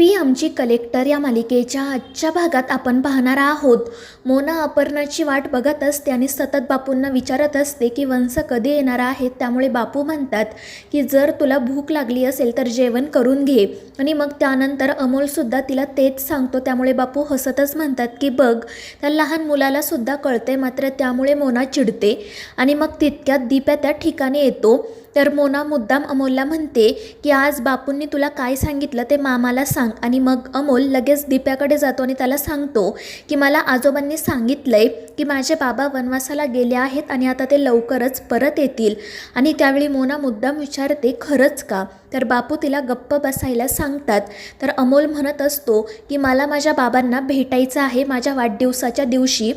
P आमची collector या मालिकेच्या आजच्या भागात आपण पाहणार आहोत. मोना अपर्णाची वाट बघत असते आणि सतत बापूंना विचारत असते की वंश कधी येणार आहेत त्यामुळे बापू म्हणतात की जर तुला भूक लागली असेल तर जेवण करून घे. आणि मग त्यानंतर अमोलसुद्धा तिला तेच सांगतो. त्यामुळे बापू हसतच म्हणतात की बघ त्या लहान मुलालासुद्धा कळते मात्र त्यामुळे मोना चिडते. आणि मग तितक्यात दीप्या त्या ठिकाणी येतो. तर मोना मुद्दाम अमोलला म्हणते की आज बापूंनी तुला काय सांगितलं ते मामाला सांग. आणि मग अमोल लगेच दिप्याकडे जातो आणि त्याला सांगतो की मला आजोबांनी सांगितलंय की माझे बाबा वनवासाला गेले आहेत आणि आता ते लवकरच परत येतील. आणि त्यावेळी मोना मुद्दाम विचारते खरंच का? तर बापू तिला गप्प बसायला सांगतात. तर अमोल म्हणत असतो की मला माझ्या बाबांना भेटायचं आहे माझ्या वाढदिवसाच्या दिवशी.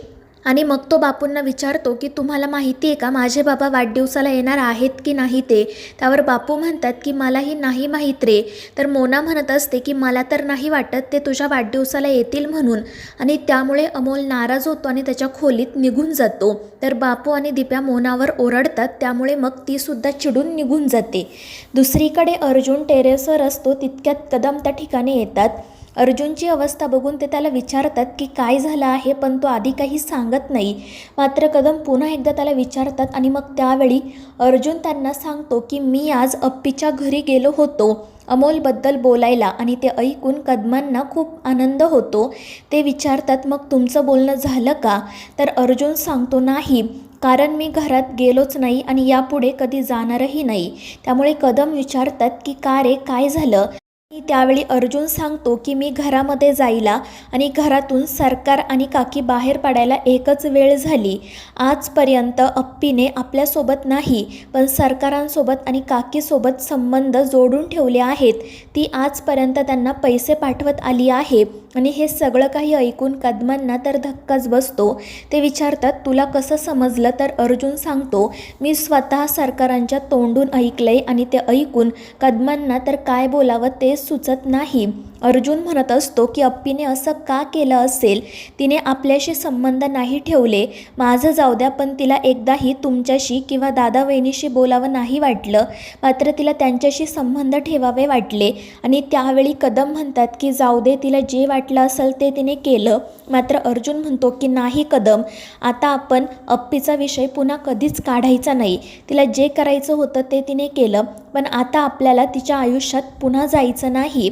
आणि मग तो बापूंना विचारतो की तुम्हाला माहिती आहे का माझे बाबा वाढदिवसाला येणार आहेत की नाही ते? त्यावर बापू म्हणतात की मलाही नाही माहीत रे. तर मोना म्हणत असते की मला तर नाही वाटत ते तुझ्या वाढदिवसाला येतील म्हणून. आणि त्यामुळे अमोल नाराज होतो आणि त्याच्या खोलीत निघून जातो. तर बापू आणि दिप्या मोनावर ओरडतात त्यामुळे मग तीसुद्धा चिडून निघून जाते. दुसरीकडे अर्जुन टेरेसवर असतो तितक्यात कदम त्या ठिकाणी येतात. अर्जुनची अवस्था बघून ते त्याला विचारतात की काय झालं आहे पण तो आधी काही सांगत नाही. मात्र कदम पुन्हा एकदा त्याला विचारतात आणि मग त्यावेळी अर्जुन त्यांना सांगतो की मी आज अप्पीच्या घरी गेलो होतो अमोलबद्दल बोलायला आणि ते ऐकून कदमांना खूप आनंद होतो. ते विचारतात मग तुमचं बोलणं झालं का? तर अर्जुन सांगतो नाही कारण मी घरात गेलोच नाही आणि यापुढे कधी जाणारही नाही. त्यामुळे कदम विचारतात की का रे काय झालं? आणि त्यावेळी अर्जुन सांगतो की मी घरामध्ये जायला आणि घरातून सरकार आणि काकी बाहेर पडायला एकच वेळ झाली. आजपर्यंत अप्पीने आपल्यासोबत नाही पण सरकारांसोबत आणि काकीसोबत संबंध जोडून ठेवले आहेत. ती आजपर्यंत त्यांना पैसे पाठवत आली आहे आणि हे सगळं काही ऐकून कदमांना तर धक्काच बसतो. ते विचारतात तुला कसं समजलं? तर अर्जुन सांगतो मी स्वतः सरकारांच्या तोंडून ऐकलंय आणि ते ऐकून कदमांना तर काय बोलावं ते सुचत नाही. अर्जुन म्हणत असतो की अप्पीने असं का केलं असेल? तिने आपल्याशी संबंध नाही ठेवले. माझं जाऊ द्या पण तिला एकदाही तुमच्याशी किंवा दादा वहिनीशी बोलावं नाही वाटलं. मात्र तिला त्यांच्याशी संबंध ठेवावे वाटले. आणि त्यावेळी कदम म्हणतात की जाऊ दे तिला जे वाटलं असेल ते तिने केलं. मात्र अर्जुन म्हणतो की नाही कदम. आता आपण अप्पीचा विषय पुन्हा कधीच काढायचा नाही. तिला जे करायचं होतं ते तिने केलं. पण आता आपल्याला तिच्या आयुष्यात पुन्हा जायचं नाही.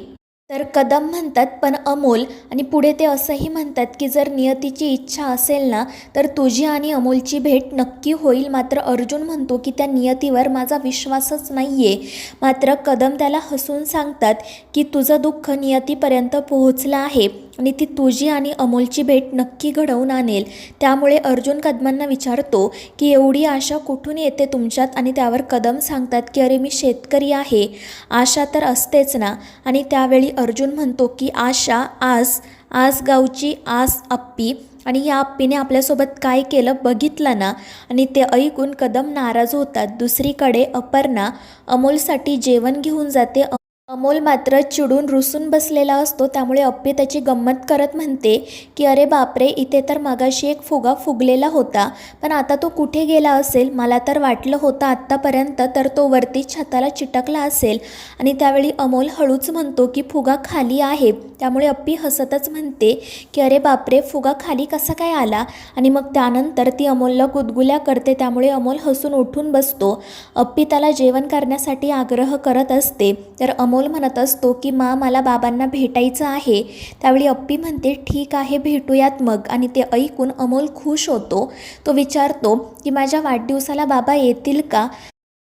तर कदम म्हणतात पण अमोल. आणि पुढे ते असंही म्हणतात की जर नियतीची इच्छा असेल ना तर तुझी आणि अमोलची भेट नक्की होईल. मात्र अर्जुन म्हणतो की त्या नियतीवर माझा विश्वासच नाही आहे मात्र कदम त्याला हसून सांगतात की तुझं दुःख नियतीपर्यंत पोहोचलं आहे. आणि ती तुझी आणि अमोलची भेट नक्की घडवून आणेल. त्यामुळे अर्जुन कदमांना विचारतो की एवढी आशा कुठून येते तुमच्यात आणि त्यावर कदम सांगतात की अरे मी शेतकरी आहे. आशा तर असतेच ना. आणि त्यावेळी अर्जुन म्हणतो की आशा आस आस गावची आस अप्पी आणि या अप्पीने आपल्यासोबत काय केलं बघितलं ना. आणि ते ऐकून कदम नाराज होतात. दुसरीकडे अपर्णा अमोलसाठी जेवण घेऊन जाते. अमोल मात्र चिडून रुसून बसलेला असतो त्यामुळे अप्पी त्याची गंमत करत म्हणते की अरे बापरे इथे तर मगाशी एक फुगा फुगलेला होता. पण आता तो कुठे गेला असेल? मला तर वाटलं होतं आत्तापर्यंत तर तो वरती छताला चिटकला असेल. आणि त्यावेळी अमोल हळूच म्हणतो की फुगा खाली आहे. त्यामुळे अप्पी हसतच म्हणते की अरे बापरे फुगा खाली कसा काय आला? आणि मग त्यानंतर ती अमोलला गुदगुल्या करते त्यामुळे अमोल हसून उठून बसतो. अप्पी त्याला जेवण करण्यासाठी आग्रह करत असते. तर अमोल म्हणत असतो की मा मला बाबांना भेटायचं आहे. त्यावेळी अप्पी म्हणते ठीक आहे भेटूयात मग. आणि ते ऐकून अमोल खुश होतो. तो विचारतो की माझ्या वाढदिवसाला बाबा येतील का?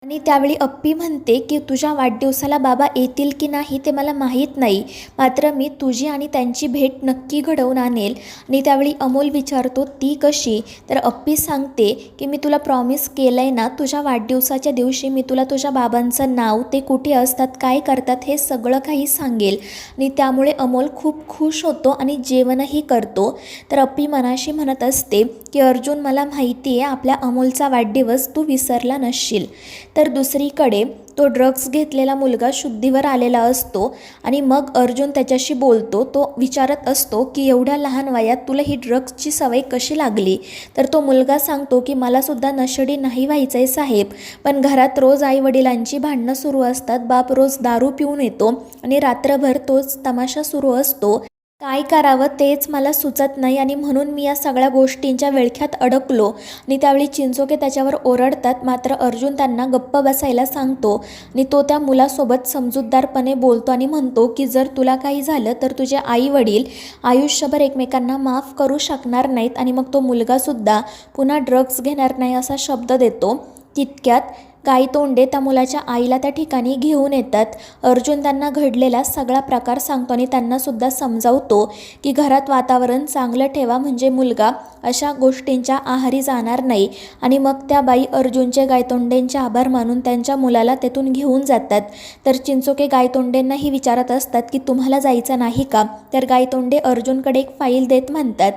आणि त्यावेळी अप्पी म्हणते की तुझ्या वाढदिवसाला बाबा येतील की नाही ते मला माहीत नाही. मात्र मी तुझी आणि त्यांची भेट नक्की घडवून आणेल. आणि त्यावेळी अमोल विचारतो ती कशी? तर अप्पी सांगते की मी तुला प्रॉमिस केलं आहे ना तुझ्या वाढदिवसाच्या दिवशी मी तुला तुझ्या बाबांचं नाव ते कुठे असतात काय करतात हे सगळं काही सांगेल. आणि त्यामुळे अमोल खूप खुश होतो आणि जेवणही करतो. तर अप्पी मनाशी म्हणत असते की अर्जुन मला माहिती आहे आपल्या अमोलचा वाढदिवस तू विसरला नसशील. तर दुसरीकडे तो ड्रग्ज घेतलेला मुलगा शुद्धीवर आलेला असतो आणि मग अर्जुन त्याच्याशी बोलतो तो विचारत असतो की एवढ्या लहान वयात तुला ही ड्रग्जची सवय कशी लागली? तर तो मुलगा सांगतो की मलासुद्धा नशेडी नाही व्हायचं आहे साहेब पण घरात रोज आईवडिलांची भांडणं सुरू असतात बाप रोज दारू पिऊन येतो आणि रात्रभर तोच तमाशा सुरू असतो. काय करावं तेच मला सुचत नाही आणि म्हणून मी या सगळ्या गोष्टींच्या विळख्यात अडकलो. आणि त्यावेळी चिंचोके त्याच्यावर ओरडतात मात्र अर्जुन त्यांना गप्प बसायला सांगतो. आणि तो त्या मुलासोबत समजूतदारपणे बोलतो आणि म्हणतो की जर तुला काही झालं तर तुझे आई वडील आयुष्यभर एकमेकांना माफ करू शकणार नाहीत आणि मग तो मुलगासुद्धा पुन्हा ड्रग्ज घेणार नाही असा शब्द देतो. तितक्यात गायतोंडे त्या मुलाच्या आईला त्या ठिकाणी घेऊन येतात. अर्जुन त्यांना घडलेला सगळा प्रकार सांगतो आणि त्यांनासुद्धा समजावतो की घरात वातावरण चांगलं ठेवा म्हणजे मुलगा अशा गोष्टींच्या आहारी जाणार नाही. आणि मग त्या बाई अर्जुनचे गायतोंडेंचे आभार मानून त्यांच्या मुलाला तेथून घेऊन जातात. तर चिंचोके गायतोंडेंनाही विचारत असतात की तुम्हाला जायचं नाही का? तर गायतोंडे अर्जुनकडे एक फाईल देत म्हणतात.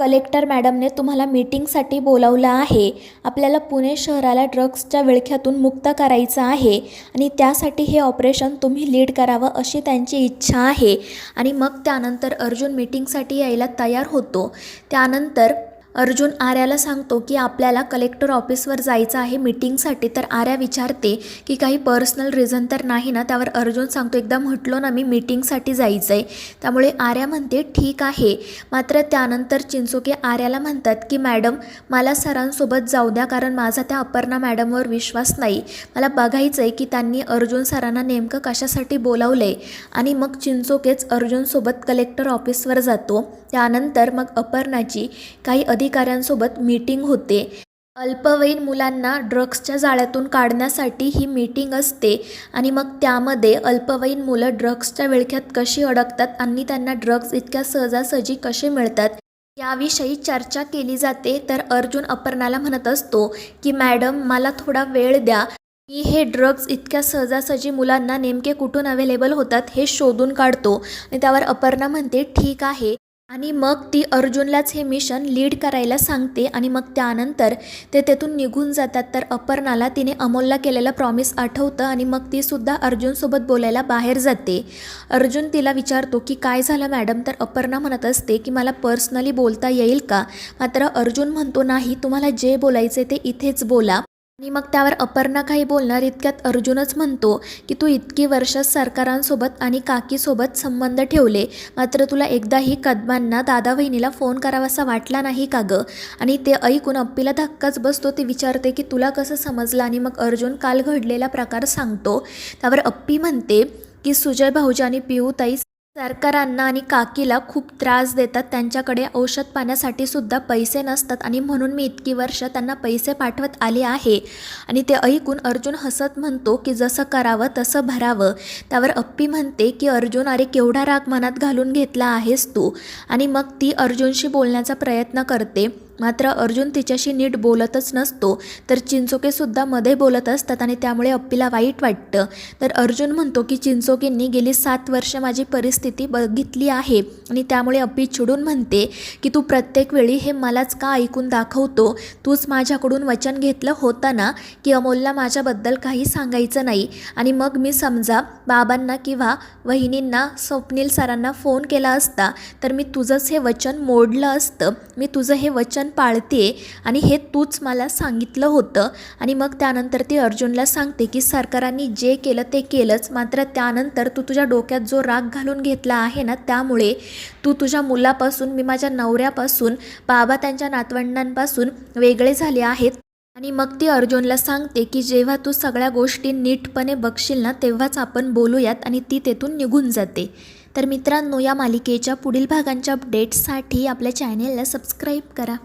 कलेक्टर मॅडमने तुम्हाला मीटिंगसाठी बोलावलं आहे. आपल्याला पुणे शहराला ड्रग्सच्या विळख्यातून मुक्त करायचं आहे आणि त्यासाठी हे ऑपरेशन तुम्ही लीड करावं अशी त्यांची इच्छा आहे. आणि मग त्यानंतर अर्जुन मीटिंगसाठी यायला तयार होतो. त्यानंतर अर्जुन आर्याला सांगतो की आपल्याला कलेक्टर ऑफिसवर जायचं आहे मीटिंगसाठी तर आर्या विचारते की काही पर्सनल रिझन तर नाही ना? त्यावर अर्जुन सांगतो एकदा म्हटलो ना मी मीटिंगसाठी जायचं आहे त्यामुळे आर्या म्हणते ठीक आहे. मात्र त्यानंतर चिंचोके आर्याला म्हणतात की मॅडम मला सरांसोबत जाऊ द्या कारण माझा त्या अपर्णा मॅडमवर विश्वास नाही. मला बघायचं आहे की त्यांनी अर्जुन सरांना नेमकं कशासाठी बोलावलं आहे आणि मग चिंचोकेच अर्जुनसोबत कलेक्टर ऑफिसवर जातो. त्यानंतर मग अपर्णाची काही अधिकाऱ्यांसोबत मीटिंग होते. अल्पवयीन मुलांना ड्रग्सच्या जाळ्यातून काढण्यासाठी ही मीटिंग असते आणि मग त्यामध्ये अल्पवयीन मुलं ड्रग्सच्या विळख्यात कशी अडकतात आणि त्यांना ड्रग्ज इतक्या सहजासहजी कसे मिळतात याविषयी चर्चा केली जाते. तर अर्जुन अपर्णाला म्हणत असतो की मॅडम मला थोडा वेळ द्या. मी हे ड्रग्ज इतक्या सहजासहजी मुलांना नेमके कुठून अवेलेबल होतात हे शोधून काढतो. आणि त्यावर अपर्णा म्हणते ठीक आहे. आणि मग ती अर्जुनलाच हे मिशन लीड करायला सांगते आणि मग त्यानंतर ते तेथून निघून जातात. तर अपर्णाला तिने अमोलला केलेलं प्रॉमिस आठवतं आणि मग तीसुद्धा अर्जुनसोबत बोलायला बाहेर जाते. अर्जुन तिला विचारतो की काय झालं मॅडम तर अपर्णा म्हणत असते की मला पर्सनली बोलता येईल का? मात्र अर्जुन म्हणतो नाही तुम्हाला जे बोलायचे ते इथेच बोला. आणि मग त्यावर अपर्णा काही बोलणार इतक्यात अर्जुनच म्हणतो की तू इतकी वर्ष सरकारांसोबत आणि काकीसोबत संबंध ठेवले. मात्र तुला एकदाही कदमांना दादा वहिनीला फोन करावासा वाटला नाही का गं? आणि ते ऐकून अप्पीला धक्काच बसतो ते विचारते की तुला कसं समजलं? आणि मग अर्जुन काल घडलेला प्रकार सांगतो. त्यावर अप्पी म्हणते की सुजय भाऊजी आणि पिऊताई सरकारांना आणि काकीला खूप त्रास देतात. त्यांच्याकडे औषध पाण्यासाठी सुद्धा पैसे नसतात आणि म्हणून मी इतकी वर्ष त्यांना पैसे पाठवत आले आहे. आणि ते ऐकून अर्जुन हसत म्हणतो की जसं करावं तसं भरावं. त्यावर अप्पी म्हणते की अर्जुन अरे केवढा राग मनात घालून घेतला आहेस तू? आणि मग ती अर्जुनशी बोलण्याचा प्रयत्न करते. मात्र अर्जुन तिच्याशी नीट बोलतच नसतो तर चिंचोकेसुद्धा मध्ये बोलत असतात आणि त्यामुळे अप्पीला वाईट वाटतं. तर अर्जुन म्हणतो की चिंचोकेंनी गेली सात वर्ष माझी परिस्थिती बघितली आहे आणि त्यामुळे अप्पी चिडून म्हणते की तू प्रत्येक वेळी हे मलाच का ऐकून दाखवतो? तूच माझ्याकडून वचन घेतलं होतं ना की अमोलला माझ्याबद्दल काही सांगायचं नाही. आणि मग मी समजा बाबांना किंवा वहिनींना स्वप्नील सरांना फोन केला असता तर मी तुझंच हे वचन मोडलं असतं. मी तुझं हे वचन पाळते आणि हे तूच मला सांगितलं होतं. आणि मग त्यानंतर ती अर्जुनला सांगते की सरकारांनी जे केलं ते केलंच. मात्र त्यानंतर तू तुझ्या डोक्यात जो राग घालून घेतला आहे ना त्यामुळे तू तुझ्या मुलापासून मी माझ्या नवऱ्यापासून बाबा त्यांच्या नातवंडांपासून वेगळे झाले आहेत. आणि मग ती अर्जुनला सांगते की जेव्हा तू सगळ्या गोष्टी नीटपणे बघशील ना तेव्हाच आपण बोलूयात आणि ती तेथून निघून जाते. तर मित्रांनो या मालिकेच्या पुढील भागांच्या अपडेट्ससाठी आपल्या चॅनेलला सबस्क्राईब करा.